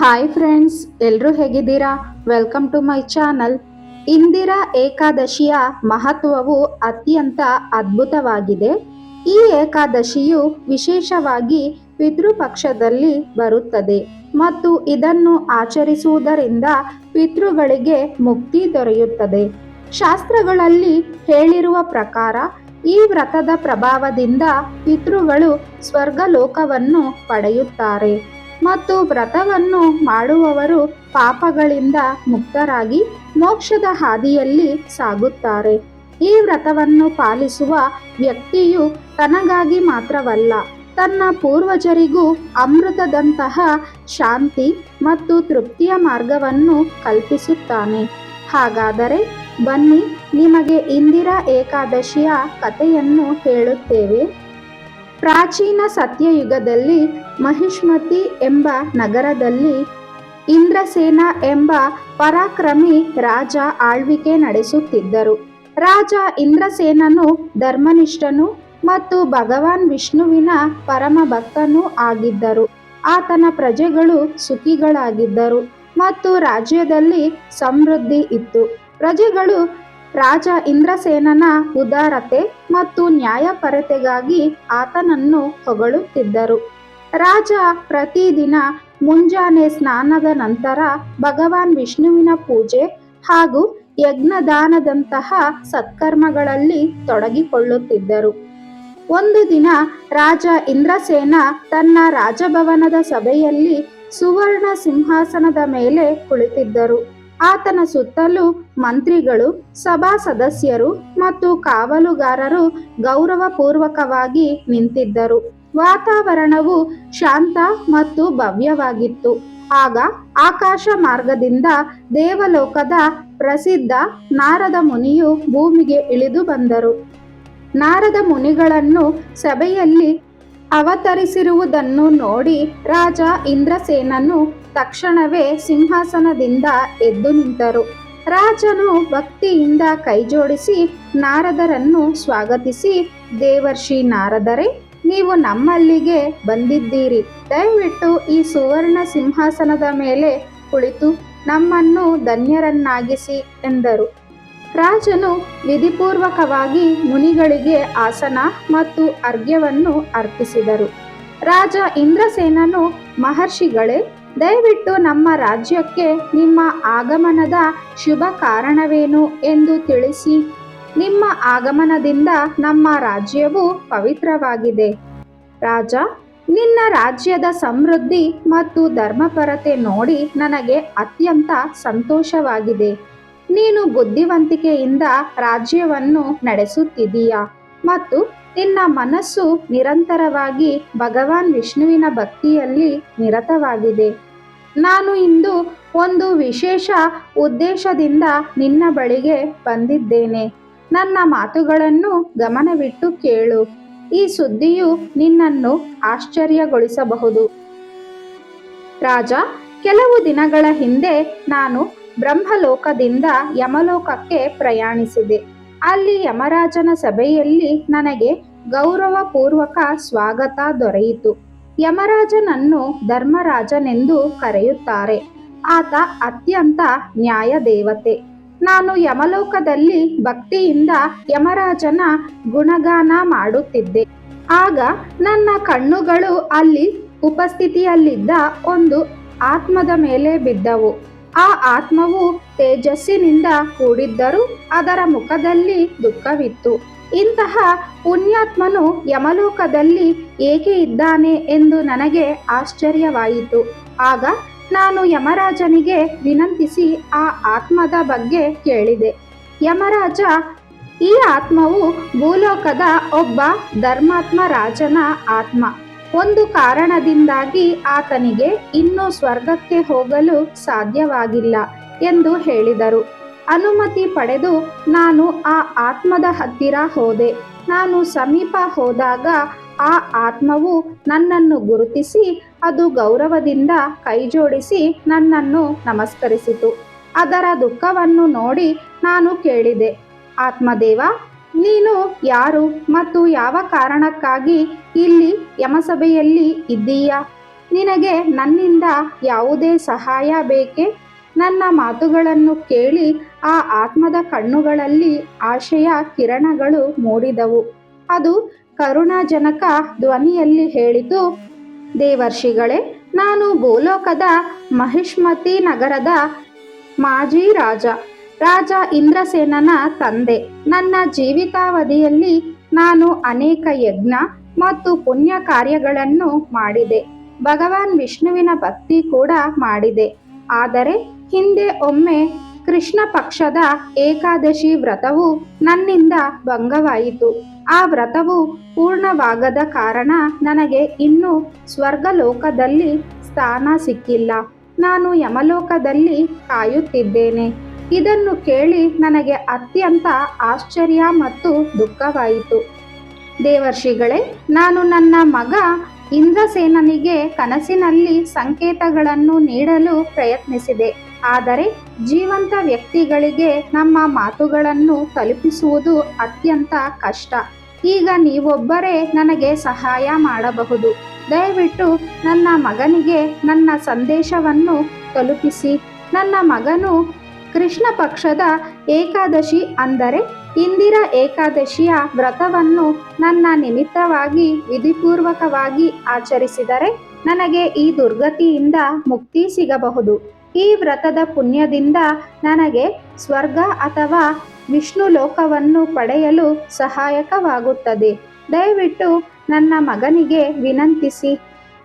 Hi friends ಎಲ್ಲರೂ ಹೇಗಿದ್ದೀರಾ? Welcome to my channel Indira ಏಕಾದಶಿಯ ಮಹತ್ವವು ಅತ್ಯಂತ ಅದ್ಭುತವಾಗಿದೆ. ಈ ಏಕಾದಶಿಯು ವಿಶೇಷವಾಗಿ ಪಿತೃಪಕ್ಷದಲ್ಲಿ ಬರುತ್ತದೆ ಮತ್ತು ಇದನ್ನು ಆಚರಿಸುವುದರಿಂದ ಪಿತೃಗಳಿಗೆ ಮುಕ್ತಿ ದೊರೆಯುತ್ತದೆ. ಶಾಸ್ತ್ರಗಳಲ್ಲಿ ಹೇಳಿರುವ ಪ್ರಕಾರ, ಈ ವ್ರತದ ಪ್ರಭಾವದಿಂದ ಪಿತೃಗಳು ಸ್ವರ್ಗಲೋಕವನ್ನು ಪಡೆಯುತ್ತಾರೆ. ಮತ್ತು ವ್ರತವನ್ನು ಮಾಡುವವರು ಪಾಪಗಳಿಂದ ಮುಕ್ತರಾಗಿ ಮೋಕ್ಷದ ಹಾದಿಯಲ್ಲಿ ಸಾಗುತ್ತಾರೆ. ಈ ವ್ರತವನ್ನು ಪಾಲಿಸುವ ವ್ಯಕ್ತಿಯು ತನಗಾಗಿ ಮಾತ್ರವಲ್ಲ, ತನ್ನ ಪೂರ್ವಜರಿಗೂ ಅಮೃತದಂತಹ ಶಾಂತಿ ಮತ್ತು ತೃಪ್ತಿಯ ಮಾರ್ಗವನ್ನು ಕಲ್ಪಿಸುತ್ತಾನೆ. ಹಾಗಾದರೆ ಬನ್ನಿ, ನಿಮಗೆ ಇಂದಿರಾ ಏಕಾದಶಿಯ ಕಥೆಯನ್ನು ಹೇಳುತ್ತೇವೆ. ಪ್ರಾಚೀನ ಸತ್ಯಯುಗದಲ್ಲಿ ಮಹಿಷ್ಮತಿ ಎಂಬ ನಗರದಲ್ಲಿ ಇಂದ್ರಸೇನ ಎಂಬ ಪರಾಕ್ರಮಿ ರಾಜ ಆಳ್ವಿಕೆ ನಡೆಸುತ್ತಿದ್ದರು. ರಾಜ ಇಂದ್ರಸೇನನು ಧರ್ಮನಿಷ್ಠನು ಮತ್ತು ಭಗವಾನ್ ವಿಷ್ಣುವಿನ ಪರಮ ಭಕ್ತನೂ ಆಗಿದ್ದರು. ಆತನ ಪ್ರಜೆಗಳು ಸುಖಿಗಳಾಗಿದ್ದರು ಮತ್ತು ರಾಜ್ಯದಲ್ಲಿ ಸಮೃದ್ಧಿ ಇತ್ತು. ಪ್ರಜೆಗಳು ರಾಜ ಇಂದ್ರಸೇನನ ಉದಾರತೆ ಮತ್ತು ನ್ಯಾಯಪರತೆಗಾಗಿ ಆತನನ್ನು ಹೊಗಳುತ್ತಿದ್ದರು. ರಾಜ ಪ್ರತಿದಿನ ಮುಂಜಾನೆ ಸ್ನಾನದ ನಂತರ ಭಗವಾನ್ ವಿಷ್ಣುವಿನ ಪೂಜೆ ಹಾಗೂ ಯಜ್ಞದಾನದಂತಹ ಸತ್ಕರ್ಮಗಳಲ್ಲಿ ತೊಡಗಿಕೊಳ್ಳುತ್ತಿದ್ದರು. ಒಂದು ದಿನ ರಾಜ ಇಂದ್ರಸೇನ ತನ್ನ ರಾಜಭವನದ ಸಭೆಯಲ್ಲಿ ಸುವರ್ಣ ಸಿಂಹಾಸನದ ಮೇಲೆ ಕುಳಿತಿದ್ದರು. ಆತನ ಸುತ್ತಲೂ ಮಂತ್ರಿಗಳು, ಸಭಾ ಸದಸ್ಯರು ಮತ್ತು ಕಾವಲುಗಾರರು ಗೌರವಪೂರ್ವಕವಾಗಿ ನಿಂತಿದ್ದರು. ವಾತಾವರಣವು ಶಾಂತ ಮತ್ತು ಭವ್ಯವಾಗಿತ್ತು. ಆಗ ಆಕಾಶ ಮಾರ್ಗದಿಂದ ದೇವಲೋಕದ ಪ್ರಸಿದ್ಧ ನಾರದ ಮುನಿಯು ಭೂಮಿಗೆ ಇಳಿದು ಬಂದರು. ನಾರದ ಮುನಿಗಳನ್ನು ಸಭೆಯಲ್ಲಿ ಅವತರಿಸಿರುವುದನ್ನು ನೋಡಿ ರಾಜ ಇಂದ್ರಸೇನನು ತಕ್ಷಣವೇ ಸಿಂಹಾಸನದಿಂದ ಎದ್ದು ನಿಂತರು. ರಾಜನು ಭಕ್ತಿಯಿಂದ ಕೈಜೋಡಿಸಿ, ನಾರದರನ್ನು ಸ್ವಾಗತಿಸಿ, ದೇವರ್ಷಿ ನಾರದರೇ, ನೀವು ನಮ್ಮಲ್ಲಿಗೆ ಬಂದಿದ್ದೀರಿ. ದಯವಿಟ್ಟು ಈ ಸುವರ್ಣ ಸಿಂಹಾಸನದ ಮೇಲೆ ಕುಳಿತು ನಮ್ಮನ್ನು ಧನ್ಯರನ್ನಾಗಿಸಿ ಎಂದರು. ರಾಜನು ವಿಧಿಪೂರ್ವಕವಾಗಿ ಮುನಿಗಳಿಗೆ ಆಸನ ಮತ್ತು ಅರ್ಘ್ಯವನ್ನು ಅರ್ಪಿಸಿದರು. ರಾಜ ಇಂದ್ರಸೇನನು ಮಹರ್ಷಿಗಳೇ ದಯವಿಟ್ಟು ನಮ್ಮ ರಾಜ್ಯಕ್ಕೆ ನಿಮ್ಮ ಆಗಮನದ ಶುಭ ಕಾರಣವೇನು ಎಂದು ತಿಳಿಸಿ. ನಿಮ್ಮ ಆಗಮನದಿಂದ ನಮ್ಮ ರಾಜ್ಯವು ಪವಿತ್ರವಾಗಿದೆ. ರಾಜ, ನಿನ್ನ ರಾಜ್ಯದ ಸಮೃದ್ಧಿ ಮತ್ತು ಧರ್ಮಪರತೆ ನೋಡಿ ನನಗೆ ಅತ್ಯಂತ ಸಂತೋಷವಾಗಿದೆ. ನೀನು ಬುದ್ಧಿವಂತಿಕೆಯಿಂದ ರಾಜ್ಯವನ್ನು ನಡೆಸುತ್ತಿದ್ದೀಯಾ ಮತ್ತು ನಿನ್ನ ಮನಸ್ಸು ನಿರಂತರವಾಗಿ ಭಗವಾನ್ ವಿಷ್ಣುವಿನ ಭಕ್ತಿಯಲ್ಲಿ ನಿರತವಾಗಿದೆ. ನಾನು ಇಂದು ಒಂದು ವಿಶೇಷ ಉದ್ದೇಶದಿಂದ ನಿನ್ನ ಬಳಿಗೆ ಬಂದಿದ್ದೇನೆ. ನನ್ನ ಮಾತುಗಳನ್ನು ಗಮನವಿಟ್ಟು ಕೇಳು. ಈ ಸುದ್ದಿಯು ನಿನ್ನನ್ನು ಆಶ್ಚರ್ಯಗೊಳಿಸಬಹುದು. ರಾಜ, ಕೆಲವು ದಿನಗಳ ಹಿಂದೆ ನಾನು ಬ್ರಹ್ಮಲೋಕದಿಂದ ಯಮಲೋಕಕ್ಕೆ ಪ್ರಯಾಣಿಸಿದೆ. ಅಲ್ಲಿ ಯಮರಾಜನ ಸಭೆಯಲ್ಲಿ ನನಗೆ ಗೌರವಪೂರ್ವಕ ಸ್ವಾಗತ ದೊರೆಯಿತು. ಯಮರಾಜನನ್ನು ಧರ್ಮರಾಜನೆಂದು ಕರೆಯುತ್ತಾರೆ. ಆತ ಅತ್ಯಂತ ನ್ಯಾಯ ದೇವತೆ ನಾನು ಯಮಲೋಕದಲ್ಲಿ ಭಕ್ತಿಯಿಂದ ಯಮರಾಜನ ಗುಣಗಾನ ಮಾಡುತ್ತಿದ್ದೆ. ಆಗ ನನ್ನ ಕಣ್ಣುಗಳು ಅಲ್ಲಿ ಉಪಸ್ಥಿತಿಯಲ್ಲಿದ್ದ ಒಂದು ಆತ್ಮದ ಮೇಲೆ ಬಿದ್ದವು. ಆ ಆತ್ಮವು ತೇಜಸ್ಸಿನಿಂದ ಕೂಡಿದ್ದರೂ ಅದರ ಮುಖದಲ್ಲಿ ದುಃಖವಿತ್ತು. ಇಂತಹ ಪುಣ್ಯಾತ್ಮನು ಯಮಲೋಕದಲ್ಲಿ ಏಕೆ ಇದ್ದಾನೆ ಎಂದು ನನಗೆ ಆಶ್ಚರ್ಯವಾಯಿತು. ಆಗ ನಾನು ಯಮರಾಜನಿಗೆ ವಿನಂತಿಸಿ ಆ ಆತ್ಮದ ಬಗ್ಗೆ ಕೇಳಿದೆ. ಯಮರಾಜ, ಈ ಆತ್ಮವು ಭೂಲೋಕದ ಒಬ್ಬ ಧರ್ಮಾತ್ಮ ರಾಜನ ಆತ್ಮ. ಒಂದು ಕಾರಣದಿಂದಾಗಿ ಆತನಿಗೆ ಇನ್ನೂ ಸ್ವರ್ಗಕ್ಕೆ ಹೋಗಲು ಸಾಧ್ಯವಾಗಿಲ್ಲ ಎಂದು ಹೇಳಿದರು. ಅನುಮತಿ ಪಡೆದು ನಾನು ಆ ಆತ್ಮದ ಹತ್ತಿರ ಹೋದೆ. ನಾನು ಸಮೀಪ ಹೋದಾಗ ಆ ಆತ್ಮವು ನನ್ನನ್ನು ಗುರುತಿಸಿ, ಅದು ಗೌರವದಿಂದ ಕೈಜೋಡಿಸಿ ನನ್ನನ್ನು ನಮಸ್ಕರಿಸಿತು. ಅದರ ದುಃಖವನ್ನು ನೋಡಿ ನಾನು ಕೇಳಿದೆ, ಆತ್ಮದೇವ, ನೀನು ಯಾರು ಮತ್ತು ಯಾವ ಕಾರಣಕ್ಕಾಗಿ ಇಲ್ಲಿ ಯಮಸಭೆಯಲ್ಲಿ ಇದ್ದೀಯಾ? ನಿನಗೆ ನನ್ನಿಂದ ಯಾವುದೇ ಸಹಾಯ ಬೇಕೇ? ನನ್ನ ಮಾತುಗಳನ್ನು ಕೇಳಿ ಆ ಆತ್ಮದ ಕಣ್ಣುಗಳಲ್ಲಿ ಆಶೆಯ ಕಿರಣಗಳು ಮೂಡಿದವು. ಅದು ಕರುಣಾಜನಕ ಧ್ವನಿಯಲ್ಲಿ ಹೇಳಿತು, ದೇವರ್ಷಿಗಳೇ, ನಾನು ಭೂಲೋಕದ ಮಹಿಷ್ಮತಿ ನಗರದ ಮಾಜಿ ರಾಜ. ರಾಜ ಇಂದ್ರಸೇನನ ತಂದೆ. ನನ್ನ ಜೀವಿತಾವಧಿಯಲ್ಲಿ ನಾನು ಅನೇಕ ಯಜ್ಞ ಮತ್ತು ಪುಣ್ಯ ಕಾರ್ಯಗಳನ್ನು ಮಾಡಿದೆ. ಭಗವಾನ್ ವಿಷ್ಣುವಿನ ಭಕ್ತಿ ಕೂಡ ಮಾಡಿದೆ. ಆದರೆ ಹಿಂದೆ ಒಮ್ಮೆ ಕೃಷ್ಣ ಪಕ್ಷದ ಏಕಾದಶಿ ವ್ರತವು ನನ್ನಿಂದ ಭಂಗವಾಯಿತು. ಆ ವ್ರತವು ಪೂರ್ಣವಾಗದ ಕಾರಣ ನನಗೆ ಇನ್ನೂ ಸ್ವರ್ಗಲೋಕದಲ್ಲಿ ಸ್ಥಾನ ಸಿಕ್ಕಿಲ್ಲ. ನಾನು ಯಮಲೋಕದಲ್ಲಿ ಕಾಯುತ್ತಿದ್ದೇನೆ. ಇದನ್ನು ಕೇಳಿ ನನಗೆ ಅತ್ಯಂತ ಆಶ್ಚರ್ಯ ಮತ್ತು ದುಃಖವಾಯಿತು. ದೇವರ್ಷಿಗಳೇ, ನಾನು ನನ್ನ ಮಗ ಇಂದ್ರಸೇನನಿಗೆ ಕನಸಿನಲ್ಲಿ ಸಂಕೇತಗಳನ್ನು ನೀಡಲು ಪ್ರಯತ್ನಿಸಿದೆ. ಆದರೆ ಜೀವಂತ ವ್ಯಕ್ತಿಗಳಿಗೆ ನಮ್ಮ ಮಾತುಗಳನ್ನು ತಲುಪಿಸುವುದು ಅತ್ಯಂತ ಕಷ್ಟ. ಈಗ ನೀವೊಬ್ಬರೇ ನನಗೆ ಸಹಾಯ ಮಾಡಬಹುದು. ದಯವಿಟ್ಟು ನನ್ನ ಮಗನಿಗೆ ನನ್ನ ಸಂದೇಶವನ್ನು ತಲುಪಿಸಿ. ನನ್ನ ಮಗನು ಕೃಷ್ಣ ಪಕ್ಷದ ಏಕಾದಶಿ ಅಂದರೆ ಇಂದಿರ ಏಕಾದಶಿಯ ವ್ರತವನ್ನು ನನ್ನ ನಿಮಿತ್ತವಾಗಿ ವಿಧಿಪೂರ್ವಕವಾಗಿ ಆಚರಿಸಿದರೆ ನನಗೆ ಈ ದುರ್ಗತಿಯಿಂದ ಮುಕ್ತಿ ಸಿಗಬಹುದು. ಈ ವ್ರತದ ಪುಣ್ಯದಿಂದ ನನಗೆ ಸ್ವರ್ಗ ಅಥವಾ ವಿಷ್ಣು ಲೋಕವನ್ನು ಪಡೆಯಲು ಸಹಾಯಕವಾಗುತ್ತದೆ. ದಯವಿಟ್ಟು ನನ್ನ ಮಗನಿಗೆ ವಿನಂತಿಸಿ.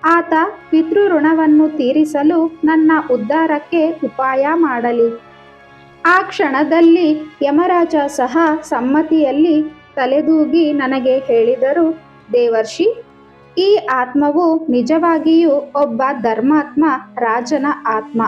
ಆತ ಪಿತೃಋಣವನ್ನು ತೀರಿಸಲು ನನ್ನ ಉದ್ಧಾರಕ್ಕೆ ಉಪಾಯ ಮಾಡಲಿ. ಆ ಕ್ಷಣದಲ್ಲಿ ಯಮರಾಜ ಸಹ ಸಮ್ಮತಿಯಲ್ಲಿ ತಲೆದೂಗಿ ನನಗೆ ಹೇಳಿದರು, ದೇವರ್ಷಿ, ಈ ಆತ್ಮವು ನಿಜವಾಗಿಯೂ ಒಬ್ಬ ಧರ್ಮಾತ್ಮ ರಾಜನ ಆತ್ಮ.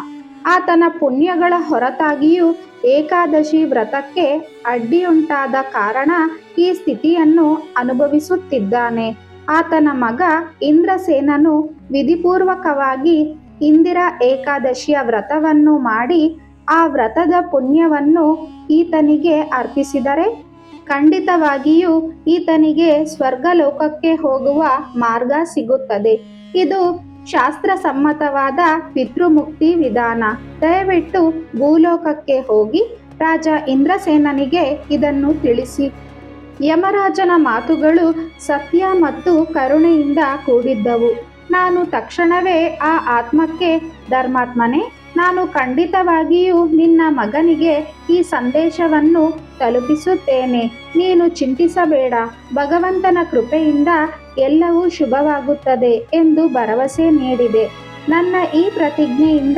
ಆತನ ಪುಣ್ಯಗಳ ಹೊರತಾಗಿಯೂ ಏಕಾದಶಿ ವ್ರತಕ್ಕೆ ಅಡ್ಡಿಯುಂಟಾದ ಕಾರಣ ಈ ಸ್ಥಿತಿಯನ್ನು ಅನುಭವಿಸುತ್ತಿದ್ದಾನೆ. ಆತನ ಮಗ ಇಂದ್ರಸೇನನು ವಿಧಿಪೂರ್ವಕವಾಗಿ ಇಂದಿರಾ ಏಕಾದಶಿಯ ವ್ರತವನ್ನು ಮಾಡಿ ಆ ವ್ರತದ ಪುಣ್ಯವನ್ನು ಈತನಿಗೆ ಅರ್ಪಿಸಿದರೆ ಖಂಡಿತವಾಗಿಯೂ ಈತನಿಗೆ ಸ್ವರ್ಗಲೋಕಕ್ಕೆ ಹೋಗುವ ಮಾರ್ಗ ಸಿಗುತ್ತದೆ. ಇದು ಶಾಸ್ತ್ರಸಮ್ಮತವಾದ ಪಿತೃಮುಕ್ತಿ ವಿಧಾನ. ದಯವಿಟ್ಟು ಭೂಲೋಕಕ್ಕೆ ಹೋಗಿ ರಾಜ ಇಂದ್ರಸೇನನಿಗೆ ಇದನ್ನು ತಿಳಿಸಿ. ಯಮರಾಜನ ಮಾತುಗಳು ಸತ್ಯ ಮತ್ತು ಕರುಣೆಯಿಂದ ಕೂಡಿದ್ದವು. ನಾನು ತಕ್ಷಣವೇ ಆ ಆತ್ಮಕ್ಕೆ, ಧರ್ಮಾತ್ಮನೇ, ನಾನು ಖಂಡಿತವಾಗಿಯೂ ನಿನ್ನ ಮಗನಿಗೆ ಈ ಸಂದೇಶವನ್ನು ತಲುಪಿಸುತ್ತೇನೆ. ನೀನು ಚಿಂತಿಸಬೇಡ. ಭಗವಂತನ ಕೃಪೆಯಿಂದ ಎಲ್ಲವೂ ಶುಭವಾಗುತ್ತದೆ ಎಂದು ಭರವಸೆ ನೀಡಿದೆ. ನನ್ನ ಈ ಪ್ರತಿಜ್ಞೆಯಿಂದ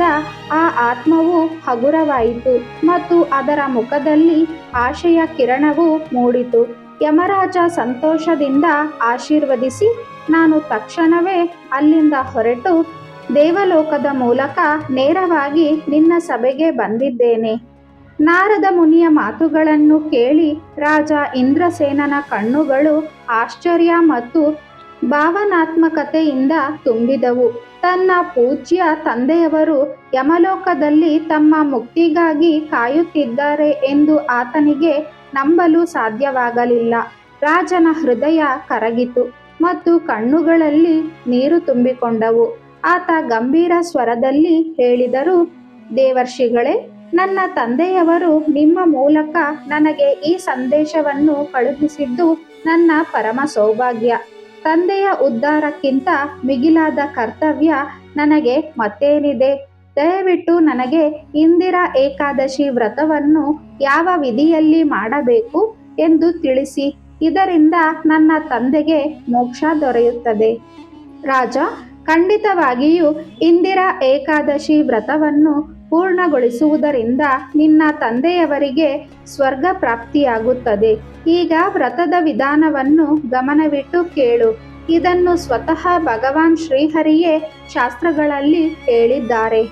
ಆ ಆತ್ಮವು ಹಗುರವಾಯಿತು ಮತ್ತು ಅದರ ಮುಖದಲ್ಲಿ ಆಶೆಯ ಕಿರಣವು ಮೂಡಿತು. ಯಮರಾಜ ಸಂತೋಷದಿಂದ ಆಶೀರ್ವದಿಸಿ, ನಾನು ತಕ್ಷಣವೇ ಅಲ್ಲಿಂದ ಹೊರಟು ದೇವಲೋಕದ ಮೂಲಕ ನೇರವಾಗಿ ನಿನ್ನ ಸಭೆಗೆ ಬಂದಿದ್ದೇನೆ. ನಾರದ ಮುನಿಯ ಮಾತುಗಳನ್ನು ಕೇಳಿ ರಾಜ ಇಂದ್ರಸೇನನ ಕಣ್ಣುಗಳು ಆಶ್ಚರ್ಯ ಮತ್ತು ಭಾವನಾತ್ಮಕತೆಯಿಂದ ತುಂಬಿದವು. ತನ್ನ ಪೂಜ್ಯ ತಂದೆಯವರು ಯಮಲೋಕದಲ್ಲಿ ತಮ್ಮ ಮುಕ್ತಿಗಾಗಿ ಕಾಯುತ್ತಿದ್ದಾರೆ ಎಂದು ಆತನಿಗೆ ನಂಬಲು ಸಾಧ್ಯವಾಗಲಿಲ್ಲ. ರಾಜನ ಹೃದಯ ಕರಗಿತು ಮತ್ತು ಕಣ್ಣುಗಳಲ್ಲಿ ನೀರು ತುಂಬಿಕೊಂಡವು. ಆತ ಗಂಭೀರ ಸ್ವರದಲ್ಲಿ ಹೇಳಿದರು, ದೇವರ್ಷಿಗಳೇ, ನನ್ನ ತಂದೆಯವರು ನಿಮ್ಮ ಮೂಲಕ ನನಗೆ ಈ ಸಂದೇಶವನ್ನು ಕಳುಹಿಸಿದ್ದು ನನ್ನ ಪರಮ ಸೌಭಾಗ್ಯ. ತಂದೆಯ ಉದ್ಧಾರಕ್ಕಿಂತ ಮಿಗಿಲಾದ ಕರ್ತವ್ಯ ನನಗೆ ಮತ್ತೇನಿದೆ? ದಯವಿಟ್ಟು ನನಗೆ ಇಂದಿರಾ ಏಕಾದಶಿ ವ್ರತವನ್ನು ಯಾವ ವಿಧಿಯಲ್ಲಿ ಮಾಡಬೇಕು ಎಂದು ತಿಳಿಸಿ. ಇದರಿಂದ ನನ್ನ ತಂದೆಗೆ ಮೋಕ್ಷ ದೊರೆಯುತ್ತದೆ. ರಾಜ, ಖಂಡಿತವಾಗಿಯೂ ಇಂದಿರಾ ಏಕಾದಶಿ ವ್ರತವನ್ನು ಪೂರ್ಣಗೊಳಿಸುವುದರಿಂದ ನಿನ್ನ ತಂದೆಯವರಿಗೆ ಸ್ವರ್ಗ ಪ್ರಾಪ್ತಿಯಾಗುತ್ತದೆ ಈಗ ವ್ರತದ ವಿಧಾನವನ್ನು ಗಮನವಿಟ್ಟು ಕೇಳು. ಇದನ್ನು ಸ್ವತಃ ಭಗವಾನ್ ಶ್ರೀಹರಿಯೇ ಶಾಸ್ತ್ರಗಳಲ್ಲಿ ಹೇಳಿದ್ದಾರೆ.